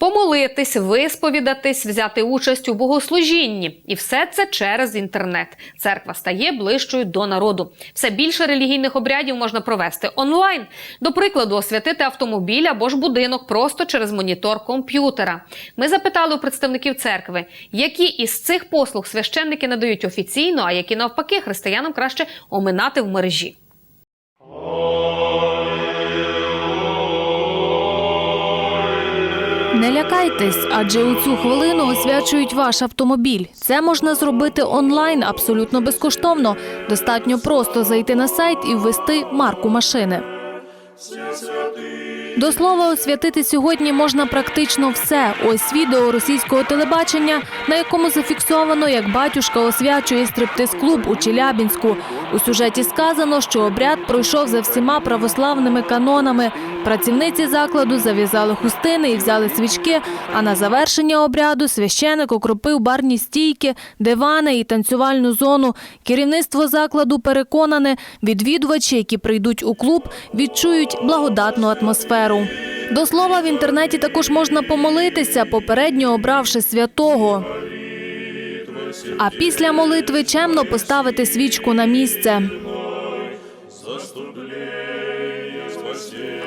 Помолитись, висповідатись, взяти участь у богослужінні, і все це через інтернет. Церква стає ближчою до народу. Все більше релігійних обрядів можна провести онлайн. До прикладу, освятити автомобіль або ж будинок просто через монітор комп'ютера. Ми запитали у представників церкви, які із цих послуг священники надають офіційно, а які навпаки християнам краще оминати в мережі. Не лякайтесь, адже у цю хвилину освячують ваш автомобіль. Це можна зробити онлайн абсолютно безкоштовно. Достатньо просто зайти на сайт і ввести марку машини. До слова, освятити сьогодні можна практично все. Ось відео російського телебачення, на якому зафіксовано, як батюшка освячує стриптиз-клуб у Челябінську. У сюжеті сказано, що обряд пройшов за всіма православними канонами. Працівниці закладу зав'язали хустини і взяли свічки. А на завершення обряду священик окропив барні стійки, дивани і танцювальну зону. Керівництво закладу переконане, відвідувачі, які прийдуть у клуб, відчують благодатну атмосферу. До слова, в інтернеті також можна помолитися, попередньо обравши святого. А після молитви чемно поставити свічку на місце.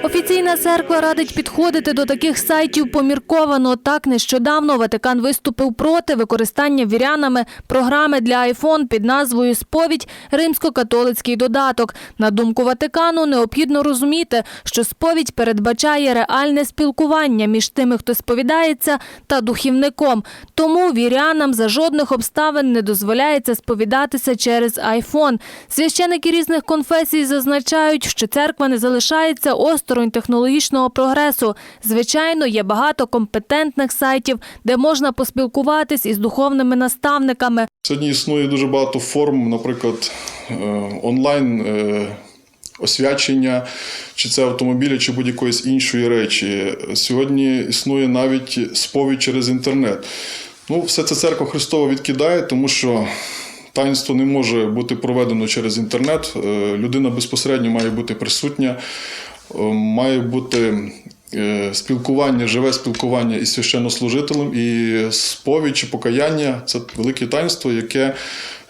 Офіційна церква радить підходити до таких сайтів помірковано. Так нещодавно Ватикан виступив проти використання вірянами програми для iPhone під назвою Сповідь Римсько-католицький додаток. На думку Ватикану, необхідно розуміти, що сповідь передбачає реальне спілкування між тими, хто сповідається, та духівником. Тому вірянам за жодних обставин не дозволяється сповідатися через iPhone. Священики різних конфесій зазначають, що церква не залишається осторонь технологічного прогресу. Звичайно, є багато компетентних сайтів, де можна поспілкуватись із духовними наставниками. Сьогодні існує дуже багато форм, наприклад, е, онлайн е, освячення, чи це автомобіля, чи будь-якоїсь іншої речі. Сьогодні існує навіть сповідь через інтернет. Ну, все це церква Христова відкидає, тому що таїнство не може бути проведено через інтернет. Е, Людина безпосередньо має бути присутня, має бути е, спілкування, живе спілкування із священнослужителем, і сповідь чи покаяння це велике таїнство, яке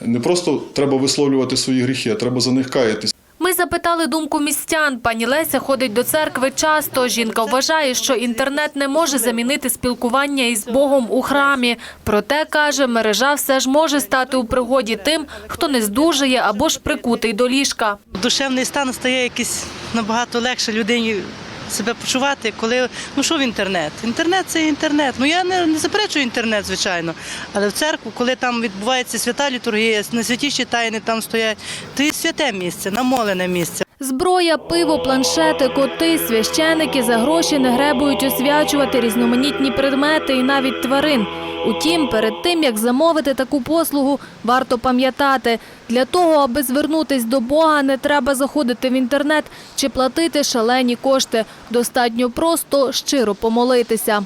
не просто треба висловлювати свої гріхи, а треба за них каятись. Ми запитали думку містян. Пані Леся ходить до церкви часто. Жінка вважає, що інтернет не може замінити спілкування із Богом у храмі. Проте, каже, мережа все ж може стати у пригоді тим, хто не здужує або ж прикутий до ліжка. душевний стан стає якийсь набагато легше людині себе почувати, коли ну що в інтернет? Інтернет це інтернет. Ну я не, не заперечую інтернет, звичайно. Але в церкву, коли там відбувається свята літургія, на святіші тайни там стоять, то є святе місце, намолене місце. Зброя, пиво, планшети, коти, священики за гроші не гребують освячувати різноманітні предмети і навіть тварин. Утім, перед тим як замовити таку послугу, варто пам'ятати, для того, аби звернутись до Бога, не треба заходити в інтернет чи платити шалені кошти. Достатньо просто щиро помолитися.